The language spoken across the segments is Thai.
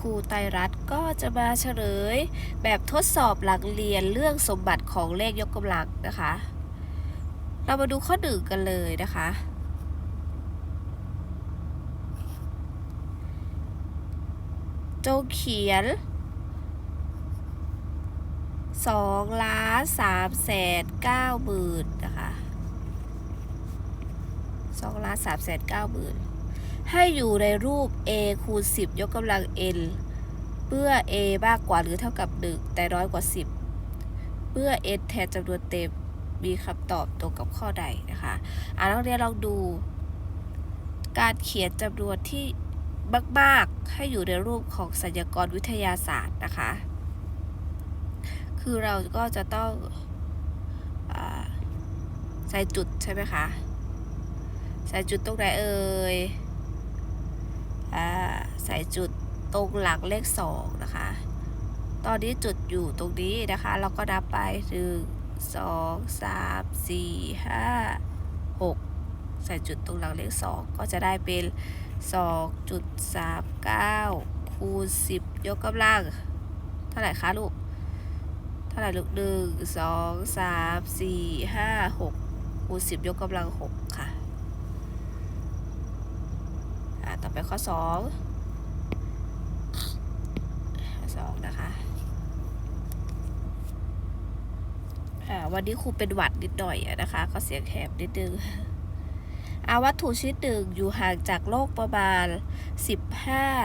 ครูไตรรัตน์ก็จะมาเฉลย แบบทดสอบหลังเรียนเรื่องสมบัติของเลขยกกำลังนะคะ เรามาดูข้อหนึ่งกันเลยนะคะ จงเขียนสองล้านสามแสนเก้าหมื่นนะคะสองล้านสามแสนเก้าหมื่น ให้อยู่ในรูป a คูณ 10 ยกกำลัง n เมื่อ a มากกว่าหรือเท่ากับ 1 แต่น้อยกว่า 10 เมื่อ n แทนจำนวนเต็มมีคำตอบตรงกับข้อใดนะคะอ่านักเรียนลองดู การเขียนจำนวนที่มากๆ ให้อยู่ในรูปของสัญญกรวิทยาศาสตร์นะคะ คือเราก็จะต้องอใส่จุดใช่ไหมคะ ใส่จุดตรงไหนเอ่ย ใส่จุดตรงหลังเลขสองนะคะ ตอนนี้จุดอยู่ตรงนี้นะคะ เราก็นับไปหนึ่งสองสามสี่ห้าหกใส่จุดตรงหลังเลขสองก็จะได้เป็นสองจุดสามเก้าคูณสิบยกกำลัง เท่าไหร่คะลูก เท่าไหร่ลูกหนึ่งสองสามสี่ห้าหกคูณสิบยกกำลังหกค่ะ อ่า ต่อไปข้อสองข้อสองนะคะวันนี้ครูเป็นหวัดนิดหน่อยอะนะคะ ก็เสียงแหบนิดนึงอาวัตถุชนิดหนึ่งอยู่ห่างจากโลกประมาณ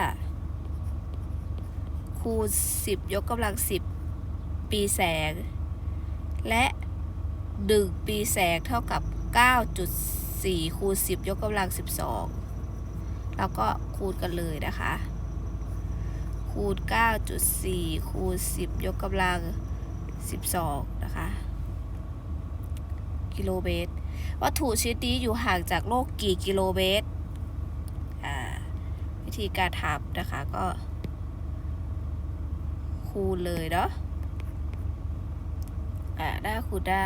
15 คูณ 10 ยกกำลัง 10 ปีแสง และ 1 ปีแสงเท่ากับ 9.4 คูณ 10 ยกกำลัง 12 แล้วก็คูณกันเลยนะคะ คูณ 9.4 คูณ 10 ยกกำลัง 12 นะคะ กิโลเมตร วัตถุชนิดนี้อยู่ห่างจากโลกกี่กิโลเมตรอ่าวิธีการทำนะคะก็ คูณเลยเนาะอ่าหน้าคูณหน้า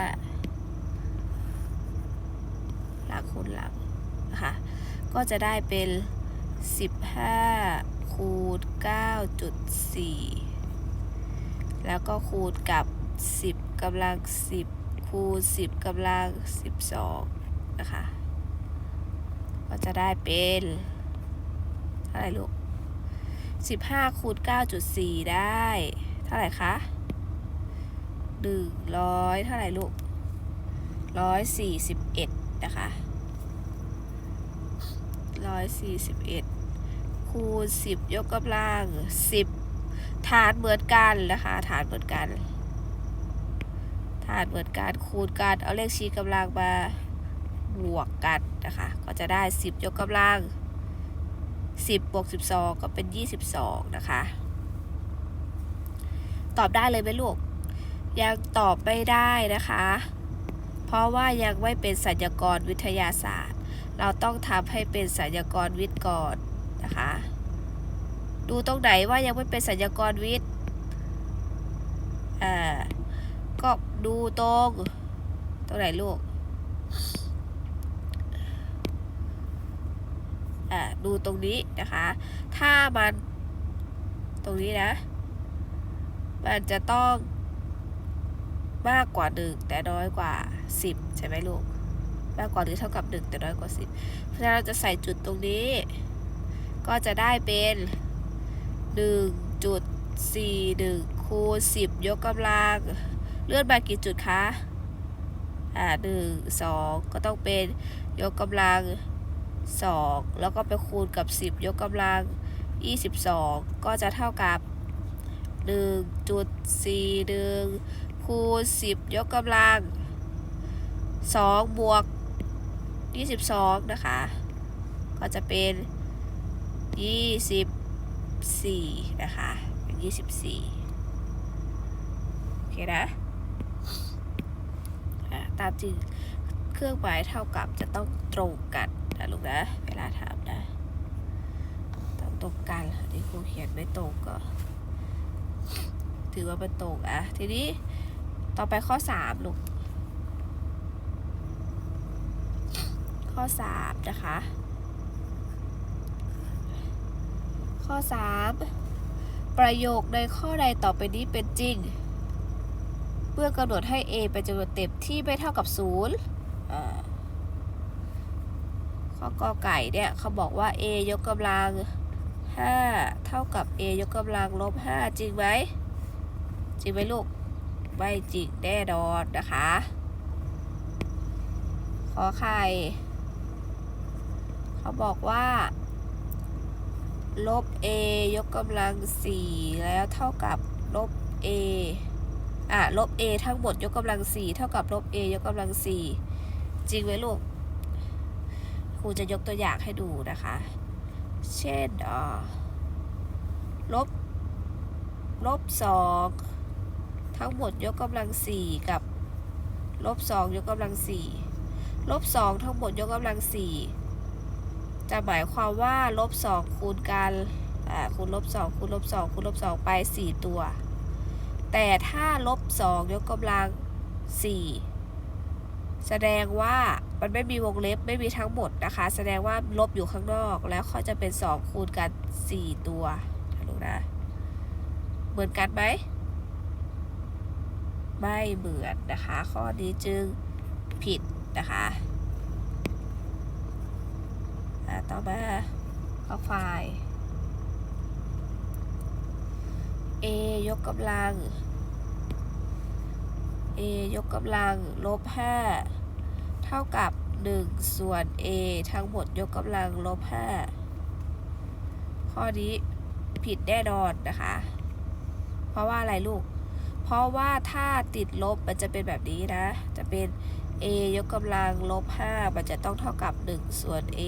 หลังคูณหลังนะคะก็จะได้เป็น 15คูณ9.4แล้วก็คูณกับ10กำลัง10คูณ10กำลัง12นะคะ ก็จะได้เป็นเท่าไหร่ลูก15คูณ9.4ได้ เท่าไหร่คะ100เท่าไหร่ลูก141นะคะ 141คูณ10ยกกำลัง10ฐานเหมือนกันนะคะฐานเหมือนกันฐานเหมือนกันคูณกันเอาเลขชี้กำลังมาบวกกันนะคะ ก็จะได้10ยกกำลัง10บวก12ก็เป็น22นะคะ ตอบได้เลยไหมลูก ยังตอบไม่ได้นะคะ เพราะว่ายังไม่เป็นสัญญกรวิทยาศาสตร์ เราต้องทำให้เป็นสัญญากรวิทย์ก่อนนะคะ ดูตรงไหนว่ายังไม่เป็นสัญญากรวิทย์อ่าก็ดูตรง ตรงไหนลูกอ่าดูตรงนี้นะคะ ถ้ามันตรงนี้นะ มันจะต้องมากกว่าหนึ่งแต่น้อยกว่าสิบใช่ไหมลูก มากกว่าหรือเท่ากับหนึ่งแต่น้อยกว่าสิบเพราะฉะนั้นเราจะใส่จุดตรงนี้ ก็จะได้เป็นหนึ่งจุดสี่หนึ่งคูณสิบยกกำลัง เลื่อนมากี่จุดคะ อ่าหนึ่งสองก็ต้องเป็นยกกำลังสองแล้วก็ไปคูณกับสิบยกกำลังยี่สิบสองก็จะเท่ากับหนึ่งจุดสี่หนึ่งคูณสิบยกกำลังสองบวก ยี่สิบสองนะคะ ก็จะเป็นยี่สิบสี่นะคะเป็นยี่สิบสี่โอเคนะตามจริงเครื่องหมายเท่ากับจะต้องตรงกันนะลูกนะ เวลาถามนะ ต้องตรงกันที่ครูเขียนไม่ตรงก็ถือว่าเป็นตรงอะ ทีนี้ต่อไปข้อสามลูก ข้อสามนะคะ ข้อสามประโยคในข้อใดต่อไปนี้เป็นจริง เพื่อกำหนดให้ a เป็นจำนวนเต็มที่ไม่เท่ากับ0ข้อกอไก่เนี่ยเขาบอกว่า a ยกกำลัง 5 เท่ากับ a ยกกำลังลบ 5 จริงไหมจริงไหมลูกไม่จริงแน่นอนนะคะ ขอไข่ เขาบอกว่า ลบ a ยกกำลัง 4 แล้วเท่ากับลบ a อะ ลบ a ทั้งหมดยกกำลัง 4 เท่ากับลบ a ยกกำลัง 4 จริงไหมลูก ครูจะยกตัวอย่างให้ดูนะคะ เช่นอ่าลบ ลบ 2 ทั้งหมดยกกำลัง 4 กับลบ 2 ยกกำลัง 4 ลบ 2 ทั้งหมดยกกำลัง 4 จะหมายความว่าลบ2คูณกันคูณลบ2คูณลบ2คูณลบ2ไป4ตัว แต่ถ้าลบ2ยกกำลัง4แสดงว่ามันไม่มีวงเล็บไม่มีทั้งหมดนะคะ แสดงว่าลบอยู่ข้างนอกแล้วก็จะเป็น 2 คูณกัน 4 ตัวนะลูกนะ เหมือนกันไหมไม่เหมือนนะคะ ข้อนี้จึงผิดนะคะ ต่อมาข้อควาย a ยกกำลัง a ยกกำลังลบ5เท่ากับ 1 ส่วน a ทั้งหมดยกกำลังลบ5ข้อนี้ผิดแน่นอนนะคะ เพราะว่าอะไรลูก เพราะว่าถ้าติดลบมันจะเป็นแบบนี้นะ จะเป็น a ยกกำลังลบ 5 มันจะต้องเท่ากับ 1 ส่วน a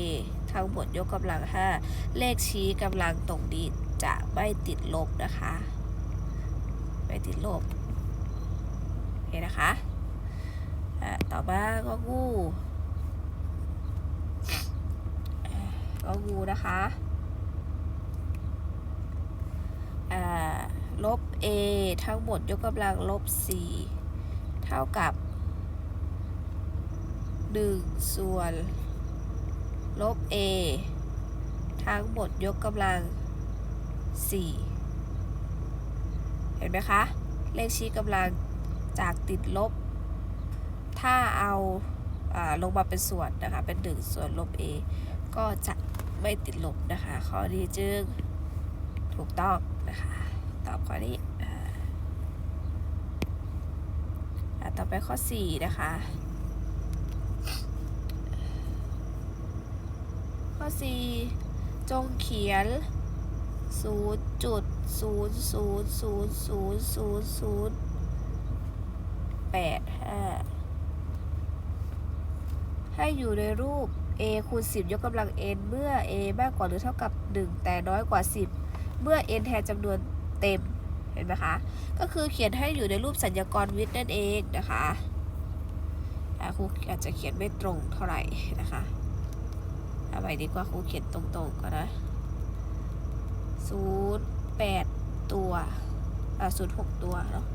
ทั้งหมดยกกำลัง 5 เลขชี้กำลังตรงนี้จะไม่ติดลบนะคะ ไม่ติดลบโอเคนะคะอะต่อมาก็งูก็งูนะคะลบ a ทั้งหมดยกกำลังลบ 4 เท่ากับ 1 ส่วน ลบ a ทั้งหมดยกกำลัง 4 เห็นไหมคะ เลขชี้กำลังจากติดลบ ถ้าเอาอาลงมาเป็นส่วนนะคะ เป็น 1 ส่วนลบ a ก็จะไม่ติดลบนะคะ ข้อนี้จึงถูกต้องนะคะ ตอบข้อนี้ต่อไปข้อ 4 นะคะ ข้อ 4 จงเขียน0จุด0 0 0 0 0 0 8 5 ให้อยู่ในรูป a คูณ 10 ยกกำลัง n เมื่อ a มากกว่าหรือเท่ากับ 1 แต่น้อยกว่า 10 เมื่อ n แทนจำนวนเต็ม เห็นไหมคะ ก็คือเขียนให้อยู่ในรูปสัญญากรวิทย์นั่นเองนะคะครูอาจจะเขียนไม่ตรงเท่าไหร่นะคะ เอาไปดีกว่าครูเขียนตรงๆก่อนนะศูนย์แปดตัวอ่าศูนย์หกตัวเนาะ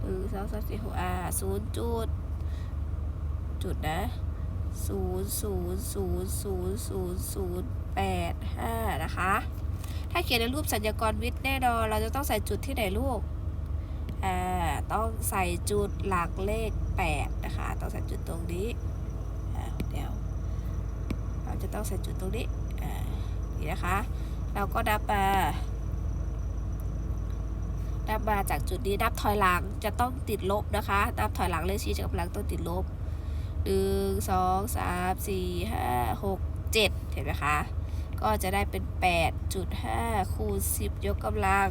หนึ่งสองสามสี่หกอ่าศูนย์จุด จุดนะศูนย์ศูนย์ศูนย์ศูนย์ศูนย์ศูนย์แปดห้านะคะ ถ้าเขียนในรูปสัญญากรวิทย์แน่นอน เราจะต้องใส่จุดที่ไหนลูกอ่าต้องใส่จุดหลักเลขแปดนะคะ ต้องใส่จุดตรงนี้อ่าเดี๋ยว เรา จะต้องใส่จุดตรงนี้นี่นะคะ เราก็นับมานับมาจากจุดนี้นับถอยหลังจะต้องติดลบนะคะนับถอยหลังเลขชี้กำลังต้องติดลบหนึ่งสองสามสี่ห้าหกเจ็ดเห็นไหมคะ ก็จะได้เป็นแปดจุดห้าคูณสิบยกกำลัง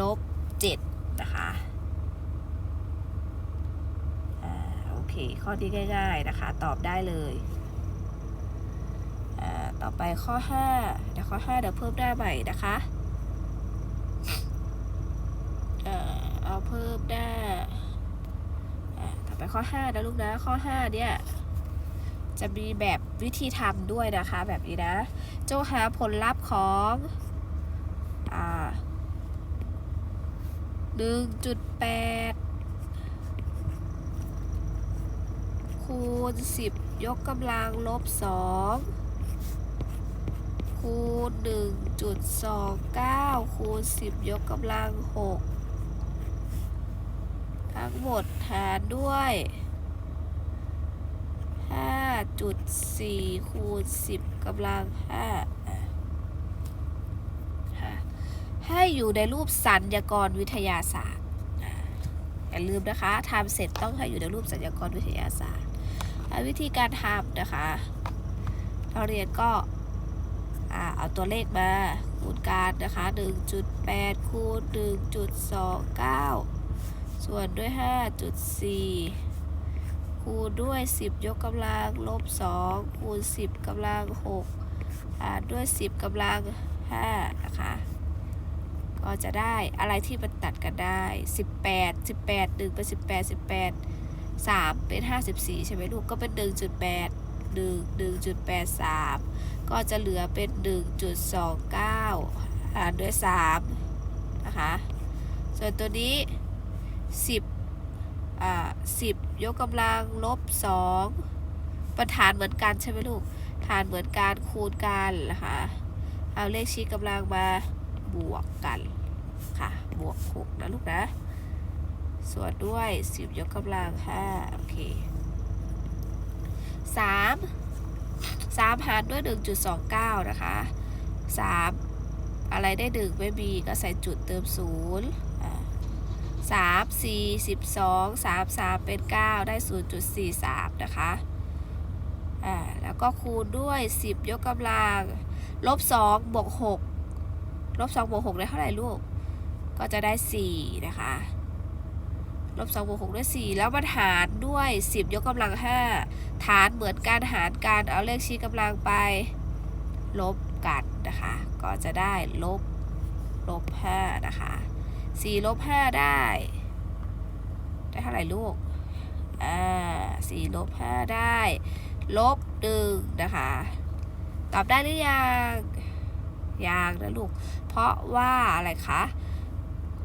ลบเจ็ดนะคะอ่าโอเค ข้อที่ง่าย ๆ นะคะ ตอบได้เลย ต่อไปข้อ 5 เดี๋ยวข้อ 5 เดี๋ยวเพิ่มหน้าใหม่นะคะเอ่อเอาเพิ่มหน้าอ่าต่อไปข้อ 5 นะลูกนะ ข้อ 5 เนี่ย จะมีแบบวิธีทำด้วยนะคะแบบนี้นะ โจหาผลลัพธ์ของอ่า1.8คูณ10ยกกำลังลบ2คูคูณหนึ่งจุดสอง เก้าคูณสิบยกกำลังหกทั้งหมดหารด้วยห้าจุดสี่คูณสิบกำลังห้าให้อยู่ในรูปสัญญากรวิทยาศาสตร์ อย่าลืมนะคะทำเสร็จต้องให้อยู่ในรูปสัญญากรวิทยาศาสตร์ วิธีการทำนะคะเราเรียนก็ อ่าเอาตัวเลขมาคูณการนะคะ 1.8 คูณ 1.29 ส่วนด้วย 5.4 คูณด้วย 10 ยกกำลังลบ 2 คูณ 10กำลัง6อ่าด้วย 10กำลัง5นะคะก็จะได้อะไรที่มันตัดกันได้ 18 18 1เป็น18 18 3 เป็น 54 ใช่ไหมลูกก็เป็น 1.8 1 1.83ก็จะเหลือเป็น1.29หารด้วย3นะคะส่วนตัวนี้10อ่า10ยกกำลังลบ2ประธานเหมือนกันใช่ไหมลูกฐานเหมือนการคูณกันนะคะเอาเลขชี้กำลังมาบวกกันค่ะบวก6นะลูกนะส่วนด้วย10ยกกำลัง5โอเค 3 3หารด้วย1.29นะคะ3อะไรได้1ไม่มีก็ใส่จุดเติม0อ่า3 4 12 3 3เป็น9ได้0.43นะคะอ่าแล้วก็คูณด้วย10ยกกำลังลบ2บวก6ลบ2บวก6ได้เท่าไหร่ลูก ก็จะได้4นะคะ ลบ2บวก6ได้4แล้วมาหารด้วย10ยกกำลัง5ฐานเหมือนการหารการเอาเลขชี้กำลังไป ลบกันนะคะ ก็จะได้ลบลบ5นะคะ4ลบ5ได้ ได้เท่าไหร่ลูกอ่า4ลบ5ได้ลบ1นะคะ ตอบได้หรือยังยังนะลูก เพราะว่าอะไรคะ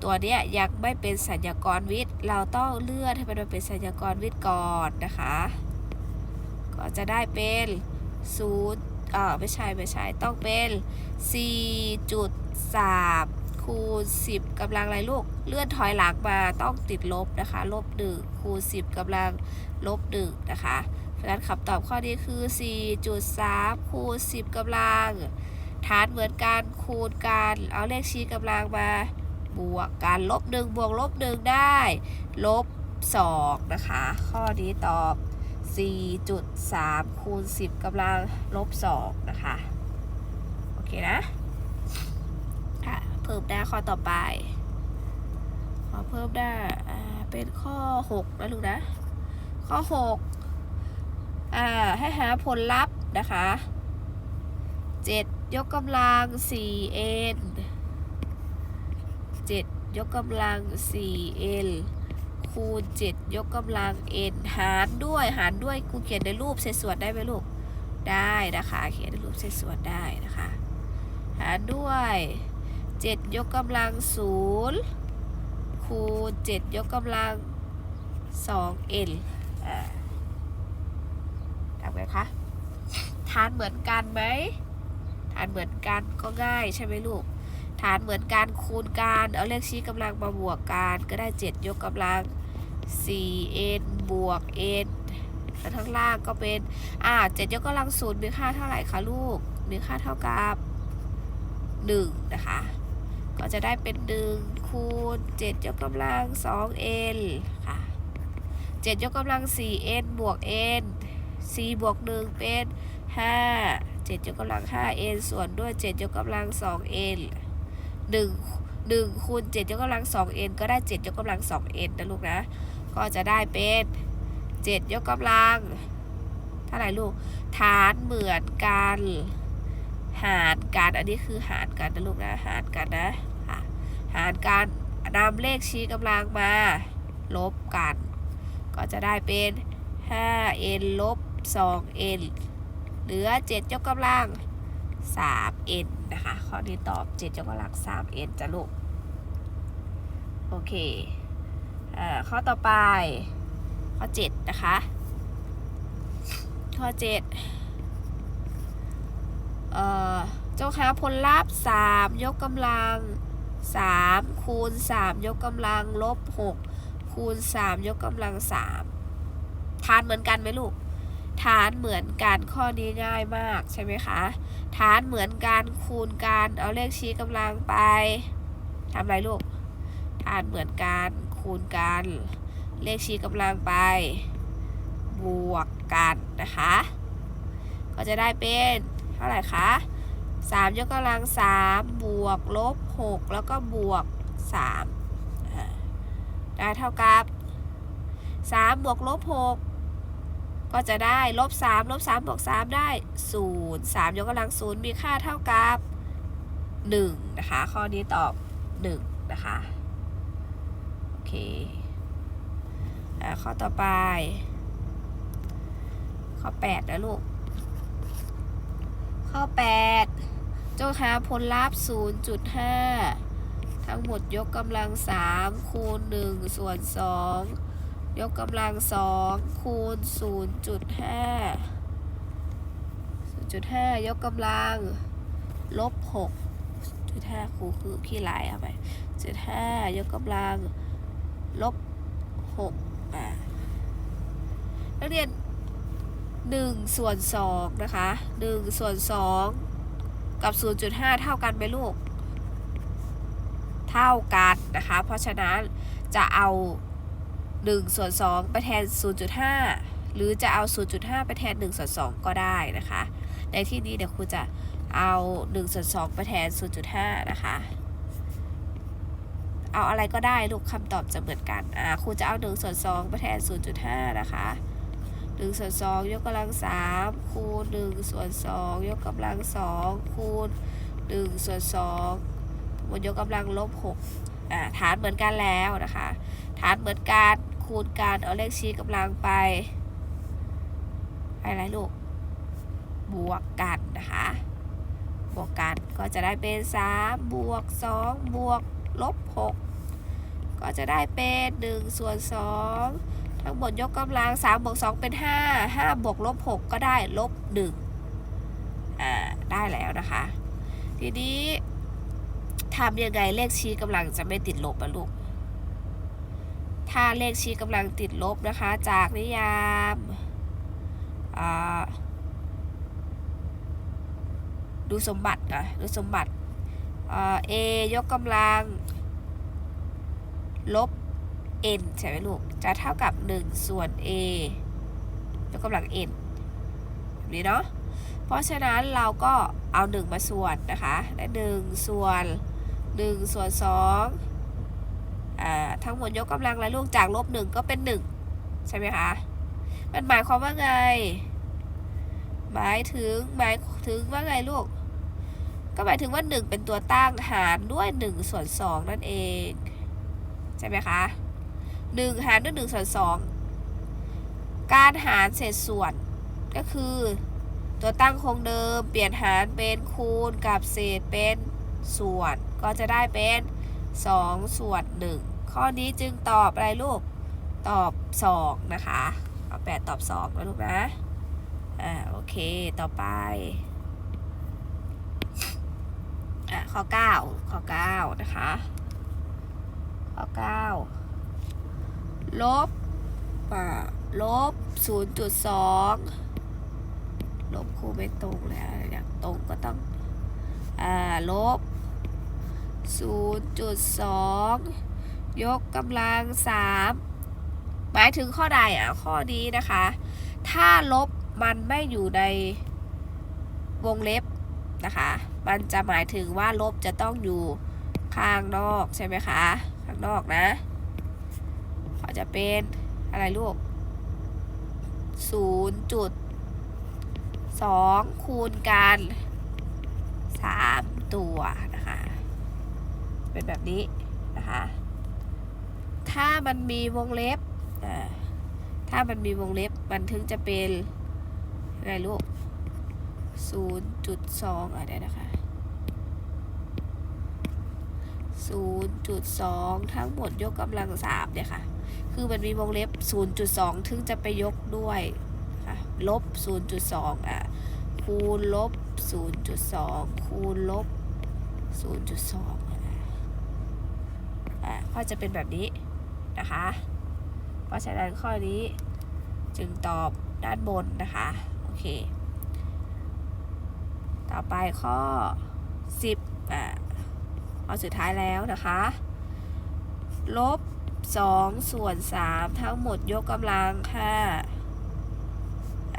ตัวเนี้ยยังไม่เป็นสัญญากรวิทย์ เราต้องเลื่อนให้มันมาเป็นสัญญากรวิทย์ก่อนนะคะ ก็จะได้เป็นศูนย์เออไม่ใช่ไม่ใช่ต้องเป็น4.3คูณ10กำลังอะไรลูก เลื่อนถอยหลังมาต้องติดลบนะคะลบ1คูณ10กำลังลบ1นะคะเพราะฉะนั้นคำตอบข้อนี้คือ 4.3คูณ10กำลังฐานเหมือนกันคูณกันเอาเลขชี้กำลังมา บวกกันลบหนึ่งบวกลบหนึ่งได้ ลบสองนะคะ ข้อนี้ตอบ 4.3คูณ10กำลังลบ2นะคะ โอเคนะค่ะเพิ่มได้ข้อต่อไป ขอเพิ่มได้เป็นข้อ 6 นะลูกนะ ข้อ 6 อ่า ให้หาผลลัพธ์นะคะ 7 ยกกำลัง 4n ยกกำลัง 4l คูณ 7 ยกกำลัง n หารด้วยหารด้วยครูเขียนในรูปเศษส่วนได้ไหมลูก ได้นะคะ เขียนในรูปเศษส่วนได้นะคะ หารด้วย 7 ยกกำลัง 0 คูณ 7 ยกกำลัง 2n อ่าทำไงคะฐานเหมือนกันไหมฐานเหมือนกันก็ง่ายใช่ไหมลูก ฐานเหมือนกันคูณกันเอาเลขชี้กำลังมาบวกกันก็ได้ 7 ยกกำลัง 4n บวก n แล้วข้างล่างก็เป็นอ่า7ยกกำลังศูนย์มีค่าเท่าไหร่คะลูก มีค่าเท่ากับ1นะคะ ก็จะได้เป็น 1 คูณ 7 ยกกำลัง 2n ค่ะ 7 ยกกำลัง 4n บวก n 4บวก 1 เป็น 5 7 ยกกำลัง 5n ส่วนด้วย 7 ยกกำลัง 2n 1 1คูณ7ยกกำลัง 2n ก็ได้7ยกกำลัง 2n นนะลูกนะ ก็จะได้เป็น7ยกกำลังเท่าไหร่ลูก ฐานเหมือนกัน หารกัน อันนี้คือหารกันนะลูกนะ หารกันนะค่ะหารกันนำเลขชี้กำลังมา ลบกัน ก็จะได้เป็น 5n ลบ 2n เหลือ 7 ยกกำลัง 3n นะคะข้อนี้ตอบ7ยกกำลัง 3n จะลูก โอเคอ่าข้อต่อไป ข้อ7นะคะ ข้อ7เอ่อจงหาผลลัพธ์3ยกกำลัง3คูณ3ยกกำลังลบ6คูณ3ยกกำลัง3ฐานเหมือนกันไหมลูก ฐานเหมือนกันข้อนี้ง่ายมากใช่ไหมคะ ฐานเหมือนกันคูณกันเอาเลขชี้กำลังไปทำอะไรลูกฐานเหมือนกันคูณกันเลขชี้กำลังไป บวกกันนะคะ ก็จะได้เป็นเท่าไหร่คะ3ยกกำลัง 3 บวกลบ 6 แล้วก็บวก 3 ได้เท่ากับ 3 บวกลบ 6 ก็จะได้ลบ3ลบ3บวก3ได้0 3ยกกำลัง0มีค่าเท่ากับ1นะคะข้อนี้ตอบ1นะคะโอเคอ่าข้อต่อไป ข้อ 8 นะลูก ข้อ8จงหาผลลัพธ์ 0.5 ทั้งหมดยกกำลัง 3 คูณ 1 ส่วน 2 ยกกำลัง2คูณ0.5 0.5ยกกำลัง ลบ6 0.5ครูคือขี้ลายเอาไป0.5ยกกำลัง ลบ6อ่านักเรียน1ส่วน2นะคะ1ส่วน2กับ 0.5 เท่ากันไหมลูก เท่ากันนะคะ เพราะฉะนั้นจะเอา 1 ส่วน 2 ไปแทน 0.5 หรือจะเอา 0.5 ไปแทน 1 ส่วน 2 ก็ได้นะคะ ในที่นี้เดี๋ยวครูจะเอา 1 ส่วน 2 ไปแทน 0.5 นะคะ เอาอะไรก็ได้ลูกคำตอบจะเหมือนกัน อ่าครูจะเอา 1 ส่วน 2 ไปแทน 0.5 นะคะ 1 ส่วน 2 ยกกำลัง 3 คูณ 1 ส่วน 2 ยกกำลัง 2 คูณ 1 ส่วน2บนยกกำลังลบ 6 อ่าฐานเหมือนกันแล้วนะคะฐานเหมือนกัน คูณกันเอาเลขชี้กำลังไปไปอะไรลูก บวกกันนะคะ บวกกันก็จะได้เป็น 3 บวก 2 บวกลบ 6 ก็จะได้เป็น1ส่วน 2 ทั้งหมดยกกำลัง 3 บวก 2 เป็น 5 5 บวกลบ 6 ก็ได้ลบ1อ่าได้แล้วนะคะ ทีนี้ทำยังไงเลขชี้กำลังจะไม่ติดลบอะลูก ถ้าเลขชี้กำลังติดลบนะคะ จากนิยามดูสมบัตินะดูสมบัติเอยกกำลัง ลบ n ใช่ไหมลูก จะเท่ากับ 1 ส่วน a ยกกำลัง n แบบนี้เนาะ เพราะฉะนั้นเราก็เอา 1 มาส่วนนะคะ ได้1ส่วน 1 ส่วน2อ่า ทั้งหมดยกกำลังแล้วลูกจากลบ1ก็เป็น1ใช่ไหมคะ มันหมายความว่าไง หมายถึงหมายถึงว่าไงลูก ก็หมายถึงว่า1เป็นตัวตั้งหารด้วย1ส่วน2นั่นเองใช่ไหมคะ1หารด้วย1ส่วน2การหารเศษส่วนก็คือ ตัวตั้งคงเดิม เปลี่ยนหารเป็นคูณกับเศษเป็นส่วน ก็จะได้เป็น 2 ส่วน 1 ข้อนี้จึงตอบอะไรลูก ตอบ 2 นะคะ เอา 8 ตอบ 2 นะลูกนะ อ่า โอเค ต่อไป อะ ข้อ 9 ข้อ 9 นะคะ ข้อ 9 ลบอ่าลบ 0.2 ลบคูไม่ตรงแล้ว อยากตรงก็ต้อง อ่า ลบ 0.2 ยกกำลัง3หมายถึงข้อใดอะข้อนี้นะคะ ถ้าลบมันไม่อยู่ในวงเล็บนะคะ มันจะหมายถึงว่าลบจะต้องอยู่ข้างนอกใช่ไหมคะ ข้างนอกนะก็จะเป็นอะไรลูก0.2คูณกัน3ตัวนะคะ เป็นแบบนี้นะคะ ถ้ามันมีวงเล็บ ถ้ามันมีวงเล็บ มันถึงจะเป็นอะไรลูก0.2อะเดี๋ยนะคะ0.2ทั้งหมดยกกำลัง3เนี่ยค่ะ คือมันมีวงเล็บ0.2ถึงจะไปยกด้วยค่ะลบ0.2อะ คูณลบ0.2คูณลบ0.2อ่าก็จะเป็นแบบนี้ นะคะ เพราะฉะนั้นข้อนี้จึงตอบด้านบนนะคะ โอเค ต่อไปข้อ 10อ่าข้อสุดท้ายแล้วนะคะ ลบ 2 ส่วน 3 ทั้งหมดยกกำลังค่ะ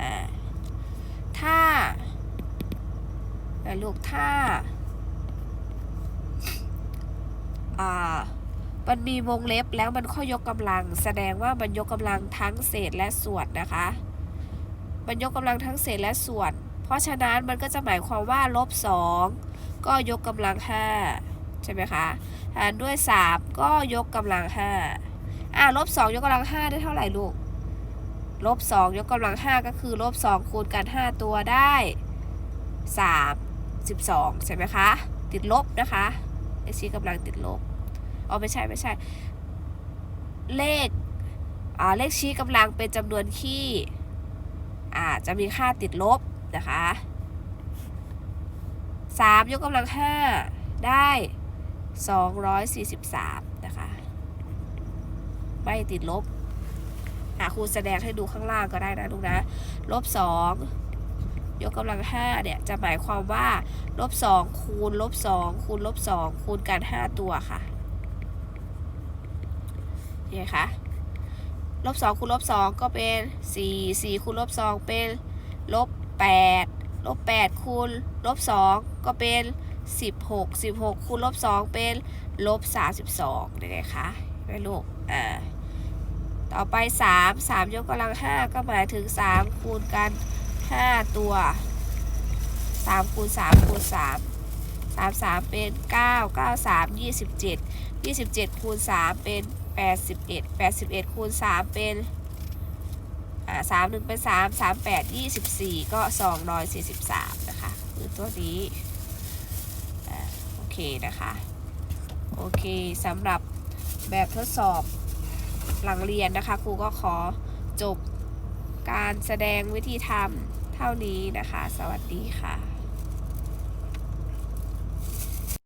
อ่าถ้าลูกถ้าอ่า มันมีวงเล็บแล้วมันข้อยกกำลัง แสดงว่ามันยกกำลังทั้งเศษและส่วนนะคะ มันยกกำลังทั้งเศษและส่วน เพราะฉะนั้นมันก็จะหมายความว่าลบ2ก็ยกกำลัง5ใช่ไหมคะหารด้วย 3 ก็ยกกำลัง5อะลบ2ยกกำลัง5ได้เท่าไหร่ลูกลบ2ยกกำลัง 5 ก็คือลบ2คูณกัน 5 ตัวได้ 3 12 ใช่ไหมคะ ติดลบนะคะเลขชี้กำลังติดลบ อ๋อไม่ใช่ไม่ใช่ เลขอ่าเลขชี้กำลังเป็นจำนวนที่อ่าจะมีค่าติดลบนะคะ3ยกกำลัง5ได้243นะคะไม่ติดลบอะครูแสดงให้ดูข้างล่างก็ได้นะลูกนะ ลบ2ยกกำลัง5เนี่ย จะหมายความว่า ลบ2คูณลบ2คูณลบ2คูณกัน5ตัวค่ะ ยังไงคะลบสองคูณลบสองก็เป็นสี่สี่คูณลบสองเป็นลบแปดลบแปดคูณลบสองก็เป็นสิบหกสิบหกคูณลบสองเป็นลบสามสิบสองยังไงคะไม่ลูกอ่าต่อไปสามสามยกกำลังห้าก็หมายถึงสามคูณกันห้าตัวสามคูณสามคูณสามสามสามเป็นเก้าเก้าสามยี่สิบเจ็ดยี่สิบเจ็ดคูณสามเป็น 81 81คูณ3เป็นอ่า3 1เป็น3 3 8 24 ก็243นะคะคือตัวนี้อ่าโอเคนะคะโอเคสำหรับแบบทดสอบหลังเรียนนะคะครูก็ขอจบการแสดงวิธีทำเท่านี้นะคะ สวัสดีค่ะ